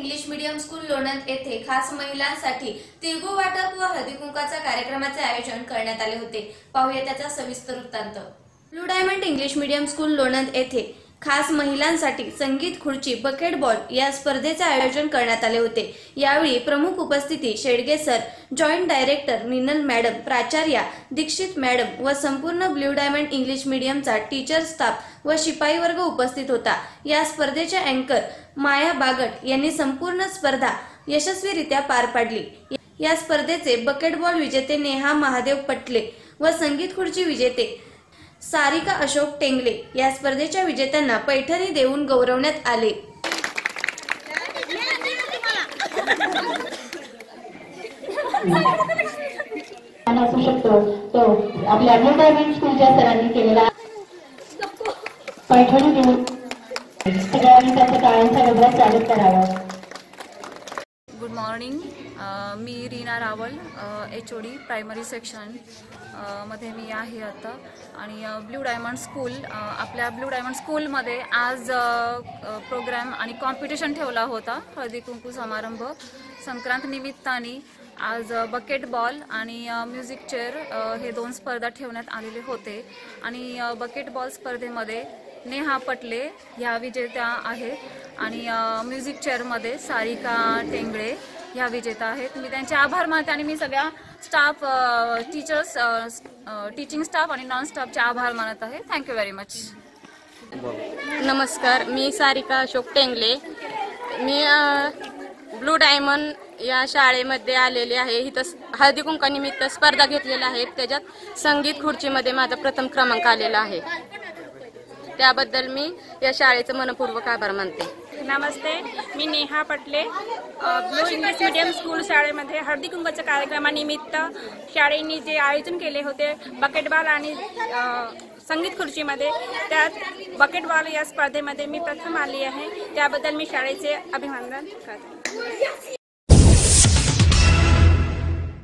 English medium school Lonand येथे खास महिलांसाठी तिळगुळ वाटप व हळदीकुंकाच्या कार्यक्रमाचे आयोजन करण्यात आले होते. पाहूया त्याचा सविस्तर वृत्तांत. Blue diamond English medium school Lonand येथे खास महिलांसाठी संगीत खुर्ची बकेट बॉल या स्पर्धेचे आयोजन करण्यात आले होते. यावेळी प्रमुख उपस्थिती Shedge sir joint director Minal madam प्राचार्या दीक्षित मॅडम व संपूर्ण ब्ल्यू डायमंड इंग्लिश मीडियमचा टीचर स्टाफ व शिपाई वर्ग उपस्थित होता. या स्पर्धेचे अँकर माया बागट यांनी संपूर्ण स्पर्धा यशस्वीरित्या पार पाडली. या स्पर्धेचे बकेटबॉल विजेते नेहा महादेव पटले व संगीत खुर्ची विजेते सारिका अशोक टेंगले या स्पर्धेच्या विजेत्यांना पैठणी देऊन गौरवण्यात आले. असू शकतो. तो आपल्या स्कूलच्या सरांनी केलेला पैठणी देऊन सगळ्यांनी त्यांचं टाळ्यांचा गजरात स्वागत करावं. गुड मॉर्निंग मी Reena Rawal H O D primary सेक्शनमध्ये मी आहे आता. आणि ब्लू ब्ल्यू डायमंड स्कूल आपल्या ब्ल्यू डायमंड स्कूलमध्ये आज प्रोग्रॅम प्रोग्राम आणि कॉम्पिटिशन ठेवला होता हळदी कुंकू समारंभ. संक्रांत निमित्ताने आज बकेट बॉल आणि म्युझिक चेअर हे दोन स्पर्धा ठेवण्यात आलेले होते. आणि बकेट बॉल स्पर्धेमध्ये नेहा पटले ह्या विजेत्या आहेत. आणि म्युझिक चेअरमध्ये सारिका टेंगळे ह्या विजेता आहेत. मी त्यांचे आभार मानते आणि मी सगळ्या स्टाफ टीचर्स टीचिंग स्टाफ आणि नॉन स्टाफचे आभार मानत आहे. थँक्यू व्हेरी मच नमस्कार मी सारिका अशोक टेंगले. मी ब्लू डायमंड या शाळेमध्ये आलेले आहे. इथं हळदी कुंकानिमित्त स्पर्धा घेतलेल्या आहेत. त्याच्यात संगीत खुर्चीमध्ये माझा प्रथम क्रमांक आलेला आहे. त्याबद्दल मी या शाळेचं मनपूर्वक आभार मानते. नमस्ते मी Neha Patle. Blue English medium school शाळेमध्ये हळदी कुंकाच्या कार्यक्रमानिमित्त शाळेनी जे आयोजन केले होते बकेटबॉल आणि संगीत खुर्चीमध्ये त्यात बकेटबॉल या स्पर्धेमध्ये मी प्रथम आली आहे. त्याबद्दल मी शाळेचे अभिनंदन करते.